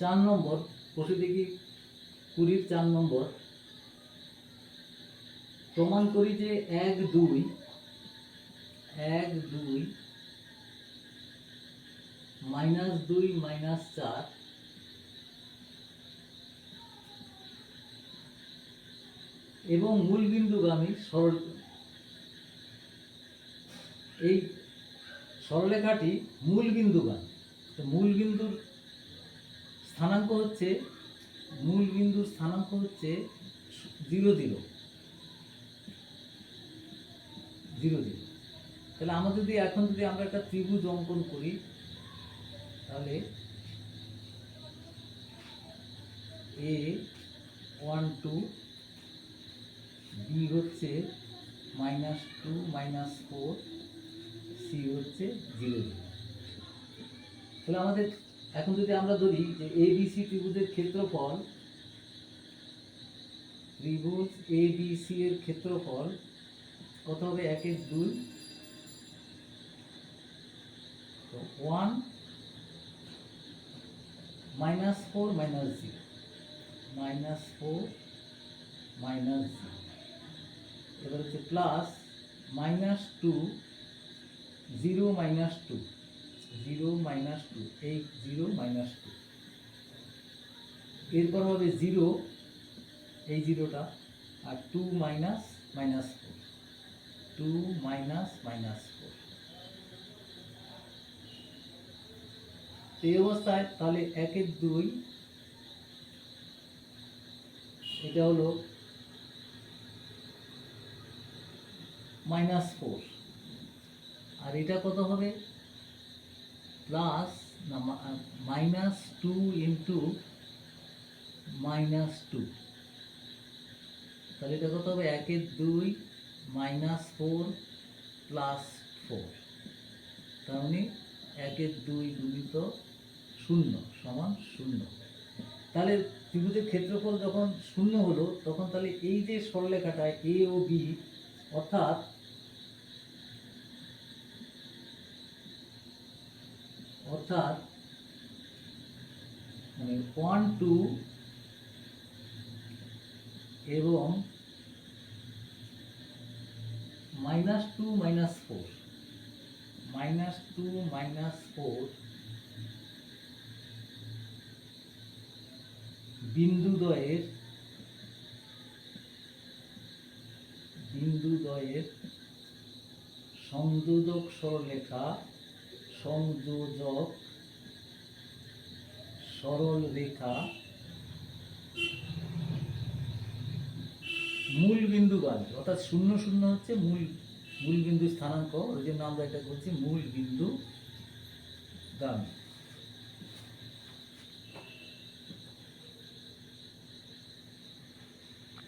চার নম্বর, বসে দেখি কুড়ির চার নম্বর। প্রমাণ করি যে এক দুই এক দুই মাইনাস দুই মাইনাস চার এবং মূল বিন্দুগামী সরল এই সরলরেখাটি মূল বিন্দুগামী। তো মূল বিন্দুর স্থানাঙ্ক হচ্ছে, মূল বিন্দুর স্থানাঙ্ক হচ্ছে জিরো জিরো। Zero zero. তাহলে আমরা যদি এখন যদি আমরা একটা ত্রিভুজ অঙ্কন করি, তাহলে এ ওয়ান টু বি হচ্ছে minus two minus four C হচ্ছে জিরো জিরো। তাহলে আমাদের এখন যদি আমরা ধরি যে এ বি সি ত্রিভুজের ক্ষেত্রফল, ত্রিভুজ এ বি সি এর ক্ষেত্রফল কত হবে? এক এক দুই। One minus four minus zero minus four minus zero এবার হচ্ছে plus minus two zero minus two zero minus two এই জিরো মাইনাস টু এরপর হবে জিরো এই জিরোটা আর two minus minus four two minus minus four এই অবস্থায় তাহলে একের দুই, এটা হলো মাইনাস ফোর আর এটা কত হবে? Plus minus two into minus two তাহলে এটা কত হবে? একের দুই মাইনাস ফোর প্লাস ফোর তার মানে একের দুই গুণিত শূন্য সমান শূন্য। তাহলে ত্রিভুজের ক্ষেত্রফল যখন শূন্য হলো, তখন তাহলে এই যে সরলরেখাটা এ ও বি অর্থাৎ অর্থাৎ মানে ওয়ান টু এবং minus two minus four minus two minus four বিন্দুদ্বয়ের বিন্দুদ্বয়ের সংযোজক সরলরেখা সংযোজক সরল রেখা মূল বিন্দু বাদ। অর্থাৎ শূন্য শূন্য হচ্ছে মূল মূল বিন্দু স্থানাঙ্ক। ওই জন্য আমরা এটা বলছি মূল বিন্দু গামী